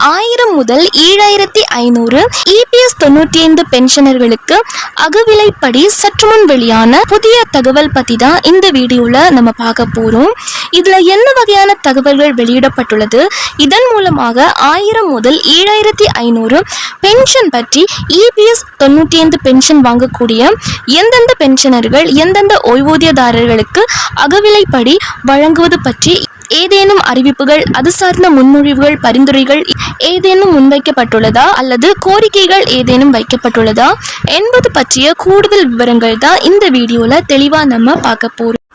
ஆயிரம் முதல் ஏழாயிரத்தி ஐநூறு இபிஎஸ் தொண்ணூற்றி ஐந்து பென்ஷனர்களுக்கு அகவிலைப்படி சற்று முன் வெளியான புதிய தகவல் பத்தி தான் இந்த வீடியோல நம்ம பார்க்க போறோம். இதுல என்ன வகையான தகவல்கள் வெளியிடப்பட்டுள்ளது? இதன் மூலமாக ஆயிரம் முதல் ஏழாயிரத்தி ஐநூறு பென்ஷன் பற்றி இபிஎஸ் தொண்ணூற்றி ஐந்து பென்ஷன் வாங்கக்கூடிய எந்தெந்த பென்ஷனர்கள் எந்தெந்த ஓய்வூதியதாரர்களுக்கு அகவிலைப்படி வழங்குவது பற்றி ஏதேனும் அறிவிப்புகள் அது சார்ந்த முன்மொழிவுகள் பரிந்துரைகள் ஏதேனும் முன்வைக்கப்பட்டுள்ளதா அல்லது கோரிக்கைகள் ஏதேனும் வைக்கப்பட்டுள்ளதா என்பது பற்றிய கூடுதல் விவரங்கள் தான் இந்த வீடியோவில் தெளிவா நம்ம பார்க்க போகிறோம்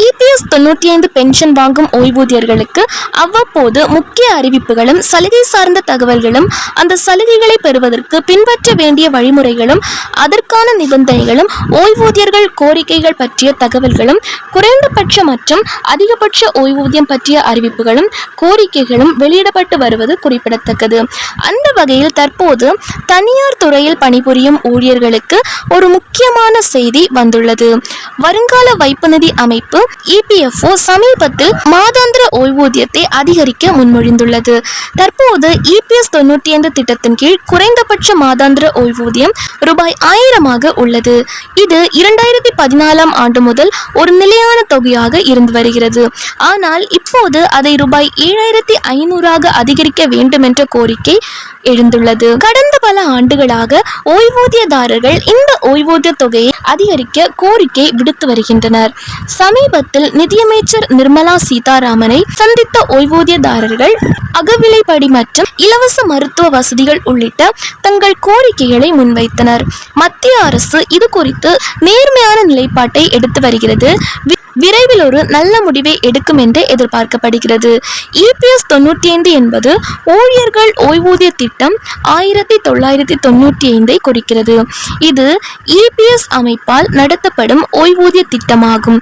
இபிஎஸ் தொண்ணூற்றி ஐந்து பென்ஷன் வாங்கும் ஓய்வூதியர்களுக்கு அவ்வப்போது முக்கிய அறிவிப்புகளும் சலுகை சார்ந்த தகவல்களும் அந்த சலுகைகளை பெறுவதற்கு பின்பற்ற வேண்டிய வழிமுறைகளும் அதற்கான நிபந்தனைகளும் ஓய்வூதியர்கள் கோரிக்கைகள் பற்றிய தகவல்களும் குறைந்தபட்ச மற்றும் அதிகபட்ச ஓய்வூதியம் பற்றிய அறிவிப்புகளும் கோரிக்கைகளும் வெளியிடப்பட்டு வருவது குறிப்பிடத்தக்கது. அந்த வகையில் தற்போது தனியார் துறையில் பணிபுரியும் ஊழியர்களுக்கு ஒரு முக்கியமான செய்தி வந்துள்ளது. வருங்கால வைப்பு நிதி அமைப்பு இபிஎஃப்ஓ சமீபத்தில் மாதாந்திர ஓய்வூதியத்தை அதிகரிக்க முன்மொழிந்துள்ளது. தற்போது இபிஎஸ் தொண்ணூற்றி ஐந்து திட்டத்தின் கீழ் குறைந்தபட்ச மாதாந்திர ஓய்வூதியம் ரூபாய் ஆயிரமாக உள்ளது. இது இரண்டாயிரத்தி பதினாலாம் ஆண்டு முதல் ஒரு நிலையான தொகையாக இருந்து வருகிறது. ஆனால் இப்போது அதை ரூபாய் ஏழாயிரத்தி ஐநூறாக அதிகரிக்க வேண்டும் என்ற கோரிக்கை எழுந்துள்ளது. கடந்த பல ஆண்டுகளாக ஓய்வூதியதாரர்கள் இந்த ஓய்வூதிய தொகையை அதிகரிக்க கோரிக்கை விடுத்து வருகின்றனர். சமீபத்தில் நிதியமைச்சர் நிர்மலா சீதாராமனை சந்தித்த ஓய்வூதியதாரர்கள் அகவிலைப்படி மற்றும் இலவச மருத்துவ வசதிகள் உள்ளிட்ட தங்கள் கோரிக்கைகளை முன்வைத்தனர். மத்திய அரசு இது குறித்து நேர்மையான நிலைப்பாட்டை எடுத்து வருகிறது. விரைவில் ஒரு நல்ல முடிவை எடுக்கும் என்று எதிர்பார்க்கப்படுகிறது. இபிஎஸ் தொண்ணூற்றி ஐந்து என்பது ஊழியர்கள் ஓய்வூதிய திட்டம் ஆயிரத்தி தொள்ளாயிரத்தி தொண்ணூற்றி ஐந்தை குறிக்கிறது. இது இபிஎஸ் அமைப்பால் நடத்தப்படும் ஓய்வூதிய திட்டமாகும்.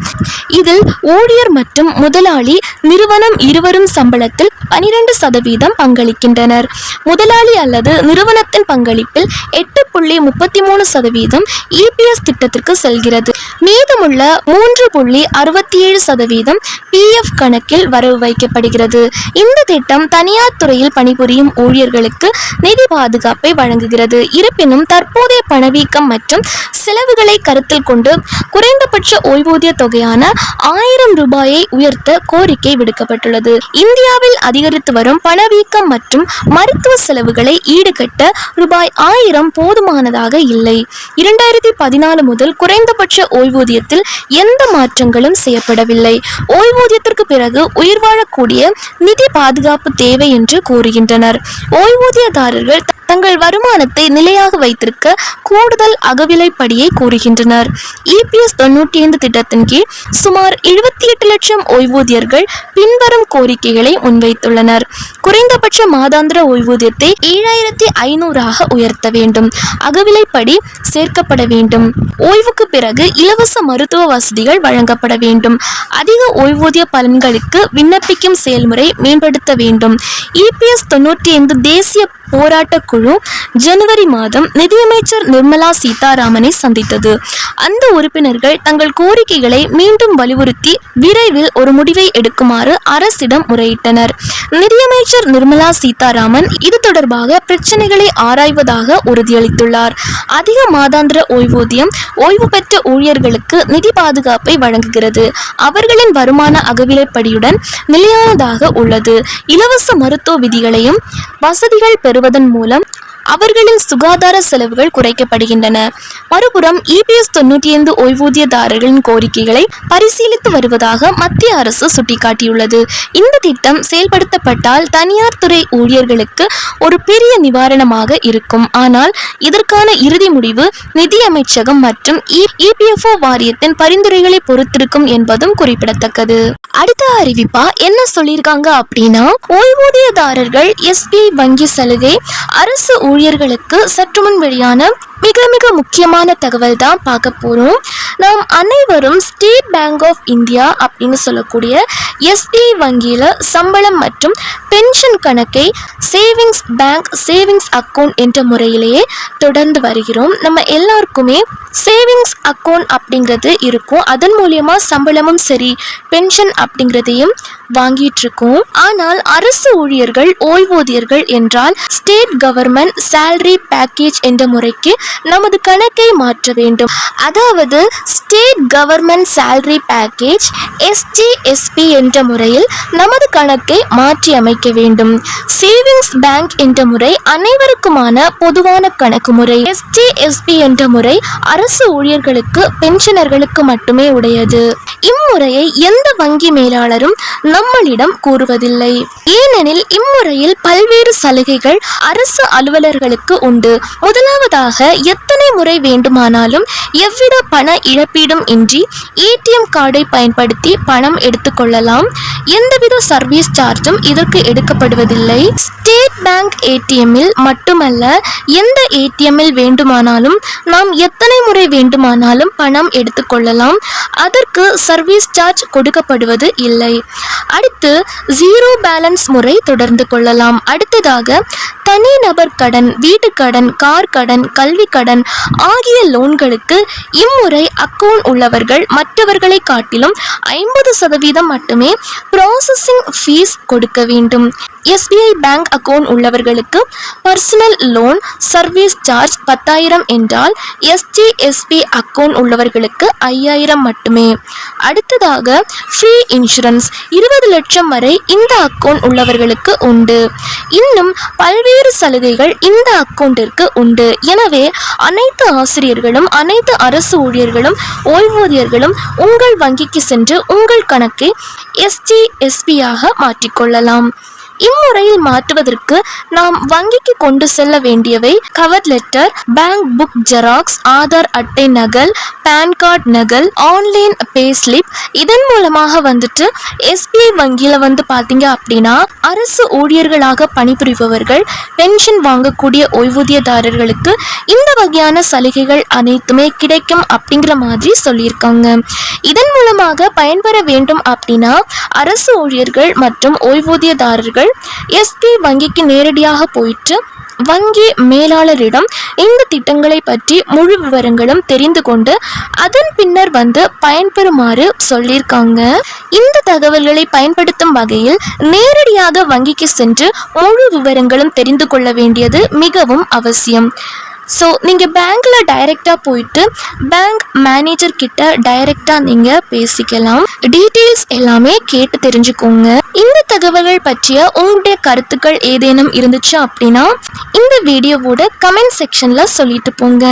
இதில் ஊழியர் மற்றும் முதலாளி நிறுவனம் இருவரும் சம்பளத்தில் பனிரெண்டு சதவீதம் பங்களிக்கின்றனர். முதலாளி அல்லது நிறுவனத்தின் பங்களிப்பில் எட்டு புள்ளி முப்பத்தி மூணு சதவீதம் இபிஎஸ் திட்டத்திற்கு செல்கிறது. மீதமுள்ள மூன்று புள்ளி அறுபத்தி ஏழு சதவீதம் பிஎஃப் கணக்கில் வரவு வைக்கப்படுகிறது. இந்த திட்டம் தனியார் துறையில் பணிபுரியும் ஊழியர்களுக்கு நிதி பாதுகாப்பை வழங்குகிறது. இருப்பினும் தற்போதைய பணவீக்கம் மற்றும் செலவுகளை கருத்தில் கொண்டு குறைந்தபட்ச ஓய்வூதிய தொகையான ஆயிரம் ரூபாயை உயர்த்த கோரிக்கை விடுக்கப்பட்டுள்ளது. இந்தியாவில் அதிகரித்து வரும் பணவீக்கம் மற்றும் மருத்துவ செலவுகளை ஈடுகட்ட ரூபாய் ஆயிரம் போதுமானதாக இல்லை. இரண்டாயிரத்தி பதினாலு முதல் குறைந்தபட்ச ஓய்வூதியத்தில் எந்த மாற்றங்களும் நிர்ணயம் செய்யப்படவில்லை. ஓய்வூதியத்திற்கு பிறகு உயிர் வாழக்கூடிய நிதி பாதுகாப்பு தேவை என்று கூறுகின்றனர். ஓய்வூதியதாரர்கள் தங்கள் வருமானத்தை நிலையாக வைத்திருக்க கூடுதல் அகவிலைப்படியை கூறுகின்றனர். இபிஎஸ் தொண்ணூற்றி ஐந்து திட்டத்தின் கீழ் சுமார் எழுபத்தி எட்டு லட்சம் ஓய்வூதியர்கள் பின்வரும் கோரிக்கைகளை முன்வைத்துள்ளனர். குறைந்தபட்ச மாதாந்திர ஓய்வூதியத்தை ஏழாயிரத்தி ஐநூறாக உயர்த்த வேண்டும். அகவிலைப்படி சேர்க்கப்பட வேண்டும். ஓய்வுக்கு பிறகு இலவச மருத்துவ வசதிகள் வழங்கப்பட வேண்டும். அதிக ஓய்வூதிய பலன்களுக்கு விண்ணப்பிக்கும் செயல்முறை மேம்படுத்த வேண்டும். இபிஎஸ் தொண்ணூற்றி ஐந்து தேசிய போராட்டக் குழு ஜனவரி மாதம் நிதியமைச்சர் நிர்மலா சீதாராமனை சந்தித்தது. அந்த உறுப்பினர்கள் தங்கள் கோரிக்கைகளை மீண்டும் வலியுறுத்தி விரைவில் ஒரு முடிவை எடுக்குமாறு அரசிடம் முறையிட்டனர். நிதியமைச்சர் நிர்மலா சீதாராமன் இது தொடர்பாக பிரச்சனைகளை ஆராய்வதாக உறுதியளித்துள்ளார். அதிக மாதாந்திர ஓய்வூதியம் ஓய்வு பெற்ற ஊழியர்களுக்கு நிதி பாதுகாப்பை வழங்குகிறது. அவர்களின் வருமான அகவிலைப்படியுடன் நிலையானதாக உள்ளது. இலவச மருத்துவ விதிகளையும் வசதிகள் பெறுவதன் மூலம் அவர்களின் சுகாதார செலவுகள் குறைக்கப்படுகின்றன. மறுபுறம் இபிஎஸ் தொண்ணூற்றி ஐந்து ஓய்வூதியதாரர்களின் கோரிக்கைகளை பரிசீலித்து வருவதாக மத்திய அரசு சுட்டிக்காட்டியுள்ளது. இந்த திட்டம் செயல்படுத்தப்பட்டால் தனியார் துறை ஊழியர்களுக்கு ஒரு பெரிய நிவாரணமாக இருக்கும். ஆனால் இதற்கான இறுதி முடிவு நிதி அமைச்சகம் மற்றும் இபிஎஃப்ஓ வாரியத்தின் பரிந்துரைகளை பொறுத்திருக்கும் என்பதும் குறிப்பிடத்தக்கது. அடுத்த அறிவிப்பா என்ன சொல்லியிருக்காங்க அப்படின்னா ஓய்வூதியதாரர்கள் எஸ்பிஐ வங்கி சலுகை அரசு ஊழியர்களுக்கு சற்று முன் வெளியான மிக மிக முக்கியமான தகவல் தான் பார்க்க போகிறோம் நாம் அனைவரும் ஸ்டேட் பேங்க் ஆஃப் இந்தியா அப்படின்னு சொல்லக்கூடிய எஸ்பிஐ வங்கியில் சம்பளம் மற்றும் பென்ஷன் கணக்கை சேவிங்ஸ் பேங்க் சேவிங்ஸ் அக்கௌண்ட் என்ற முறையிலேயே தொடர்ந்து வருகிறோம். நம்ம எல்லாருக்குமே சேவிங்ஸ் அக்கௌண்ட் அப்படிங்கிறது இருக்கும். அதன் மூலியமாக சம்பளமும் சரி பென்ஷன் அப்படிங்கிறதையும் வாங்கிட்டு இருக்கோம். ஆனால் அரசு ஊழியர்கள் ஓய்வூதியர்கள் என்றால் ஸ்டேட் கவர்மெண்ட் சேலரி பேக்கேஜ் என்ற முறைக்கு நமது கணக்கை மாற்ற வேண்டும். அதாவது state government salary package SDSP என்ற முறையில் நமது கணக்கை மாற்றி அமைக்க வேண்டும். சேவிங்ஸ் பேங்க் என்ற முறை அனைவருக்குமான பொதுவான கணக்கு முறை. எஸ்டிஎஸ்பி என்ற முறை அரசு ஊழியர்களுக்கு பென்ஷனர்களுக்கு மட்டுமே உடையது. இம்முறையை எந்த வங்கி மேலாளரும் நம்மளிடம் கூறுவதில்லை. ஏனெனில் இம்முறையில் பல்வேறு சலுகைகள் அரசு அலுவலர்களுக்கு உண்டு. முதலாவதாக எத்தனை முறை வேண்டுமானாலும் எவ்வித பண இழப்பீடும் இன்றி ஏடிஎம் கார்டை பயன்படுத்தி பணம் எடுத்துக்கொள்ளலாம். எந்தவித சர்வீஸ் சார்ஜும் இதற்கு எடுக்கப்படுவதில்லை. ஸ்டேட் பேங்க் ஏடிஎம்மில் மட்டுமல்ல எந்த ஏடிஎம்மில் வேண்டுமானாலும் நாம் எத்தனை முறை வேண்டுமானாலும் பணம் எடுத்துக்கொள்ளலாம். அதற்கு சர்வீஸ் சார்ஜ் கொடுக்கப்படுவது இல்லை. அடுத்து ஜீரோ பேலன்ஸ் முறை தொடர்ந்து கொள்ளலாம். அடுத்ததாக தனிநபர் கடன் வீட்டு கடன் கார் கடன் கல்வி கடன் ஆகிய லோன்களுக்கு இம்முறை அக்கவுண்ட் உள்ளவர்கள் மற்றவர்களை காட்டிலும் ஐம்பது சதவீதம் மட்டுமே ப்ராசஸிங் ஃபீஸ் கொடுக்க வேண்டும். எஸ்பிஐ பேங்க் அக்கவுண்ட் உள்ளவர்களுக்கு பர்சனல் லோன் சர்வீஸ் சார்ஜ் பத்தாயிரம் என்றால் எஸ்டிஎஸ்பி அக்கவுண்ட் உள்ளவர்களுக்கு ஐயாயிரம் மட்டுமே. அடுத்ததாக ஃப்ரீ இன்சூரன்ஸ் இருபது லட்சம் வரை இந்த அக்கவுண்ட் உள்ளவர்களுக்கு உண்டு. இன்னும் பல்வேறு சலுகைகள் இந்த அக்கவுண்டிற்கு உண்டு. எனவே அனைத்து ஆசிரியர்களும் அனைத்து அரசு ஊழியர்களும் ஓய்வூதியர்களும் உங்கள் வங்கிக்கு சென்று உங்கள் கணக்கை எஸ்டிஎஸ்பியாக மாற்றிக்கொள்ளலாம். இம்முறையில் மாற்றுவதற்கு நாம் வங்கிக்கு கொண்டு செல்ல வேண்டியவை cover letter bank book xerox Aadhaar அட்டை நகல் பேன் கார்டு நகல் ஆன்லைன் பே ஸ்லிப் இதன் மூலமாக வந்துட்டு எஸ்பிஐ வங்கியில் வந்து பார்த்தீங்க அப்படின்னா அரசு ஊழியர்களாக பணிபுரிபவர்கள் பென்ஷன் வாங்கக்கூடிய ஓய்வூதியதாரர்களுக்கு இந்த வகையான சலுகைகள் அனைத்துமே கிடைக்கும் அப்படிங்கிற மாதிரி சொல்லியிருக்காங்க. இதன் மூலமாக பயன்பெற வேண்டும் அப்படின்னா அரசு ஊழியர்கள் மற்றும் ஓய்வூதியதாரர்கள் எஸ்பி வங்கிக்கு நேரடியாக போயிட்டு வங்கி மேலாளரிடம் இந்த திட்டங்களை பற்றி முழு விவரங்களும் தெரிந்து கொண்டு அதன் பின்னர் வந்து பயன்பெறுமாறு சொல்லியிருக்காங்க. இந்த தகவல்களை பயன்படுத்தும் வகையில் நேரடியாக வங்கிக்கு சென்று முழு விவரங்களும் தெரிந்து கொள்ள வேண்டியது மிகவும் அவசியம். ஸோ நீங்கள் பேங்க்கில் டைரெக்டாக போயிட்டு பேங்க் மேனேஜர் கிட்ட டைரெக்டாக நீங்கள் பேசிக்கலாம். டீட்டெயில்ஸ் எல்லாமே கேட்டு தெரிஞ்சுக்கோங்க. இந்த தகவல்கள் பற்றிய உங்களுடைய கருத்துக்கள் ஏதேனும் இருந்துச்சு அப்படின்னா இந்த வீடியோவோட கமெண்ட் செக்ஷனில் சொல்லிட்டு போங்க.